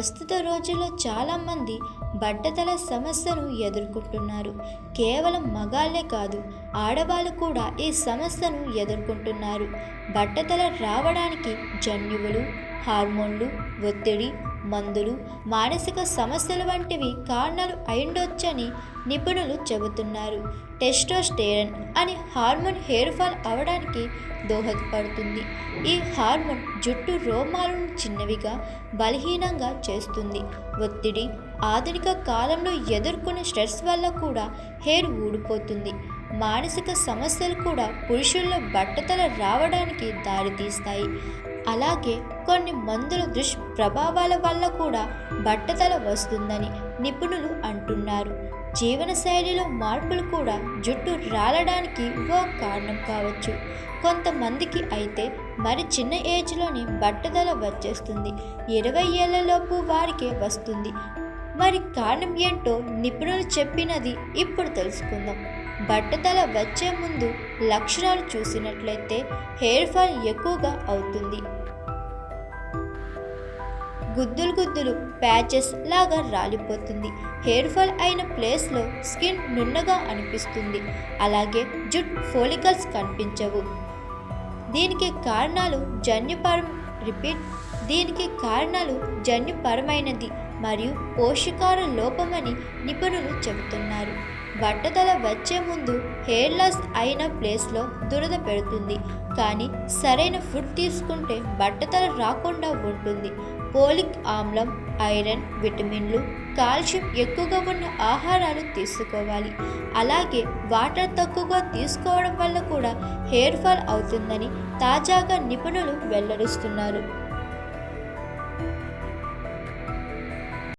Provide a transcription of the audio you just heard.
ప్రస్తుత రోజుల్లో చాలామంది బట్టతల సమస్యను ఎదుర్కొంటున్నారు. కేవలం మగాళ్ళే కాదు ఆడవాళ్ళు కూడా ఈ సమస్యను ఎదుర్కొంటున్నారు. బట్టతల రావడానికి జన్యువులు హార్మోన్లు ఒత్తిడి మందులు మానసిక సమస్యలు వంటివి కారణాలు అయిండొచ్చని నిపుణులు చెబుతున్నారు. టెస్టోస్టేరన్ అనే హార్మోన్ హెయిర్ ఫాల్ అవడానికి దోహదపడుతుంది. ఈ హార్మోన్ జుట్టు రోమాలను చిన్నవిగా బలహీనంగా చేస్తుంది. ఒత్తిడి ఆధునిక కాలంలో ఎదుర్కొనే స్ట్రెస్ వల్ల కూడా హెయిర్ ఊడిపోతుంది. మానసిక సమస్యలు కూడా పురుషుల్లో బట్టతల రావడానికి దారితీస్తాయి అలాగే కొన్ని మందుల దుష్ప్రభావాల వల్ల కూడా బట్టతల వస్తుందని నిపుణులు అంటున్నారు. జీవనశైలిలో మార్పులు కూడా జుట్టు రాలడానికి ఓ కారణం కావచ్చు. కొంతమందికి అయితే మరి చిన్న ఏజ్లోనే బట్టదల వచ్చేస్తుంది. ఇరవై ఏళ్ళలోపు వారికే వస్తుంది. మరి కారణం ఏంటో నిపుణులు చెప్పినది ఇప్పుడు తెలుసుకుందాం. బట్టతల వచ్చే ముందు లక్షణాలు చూసినట్లయితే హెయిర్ ఫాల్ ఎక్కువగా అవుతుంది. గుద్దులు గుద్దులు ప్యాచెస్ లాగా రాలిపోతుంది. హెయిర్ ఫాల్ అయిన ప్లేస్లో స్కిన్ నున్నగా అనిపిస్తుంది. అలాగే జుట్ ఫోలికల్స్ కనిపించవు. దీనికి కారణాలు జన్యుపరం రిపీట్ దీనికి కారణాలు జన్యుపరమైనది మరియు పోషకాల లోపమని నిపుణులు చెబుతున్నారు. బట్టతల వచ్చే ముందు హెయిర్ లాస్ అయిన ప్లేస్లో దురద పెడుతుంది. కానీ సరైన ఫుడ్ తీసుకుంటే బట్టతల రాకుండా ఉంటుంది. పోలిక్ ఆమ్లం ఐరన్ విటమిన్లు కాల్షియం ఎక్కువగా ఉన్న ఆహారాలు తీసుకోవాలి. అలాగే వాటర్ తక్కువగా తీసుకోవడం వల్ల కూడా హెయిర్ ఫాల్ అవుతుందని తాజాగా నిపుణులు వెల్లడిస్తున్నారు.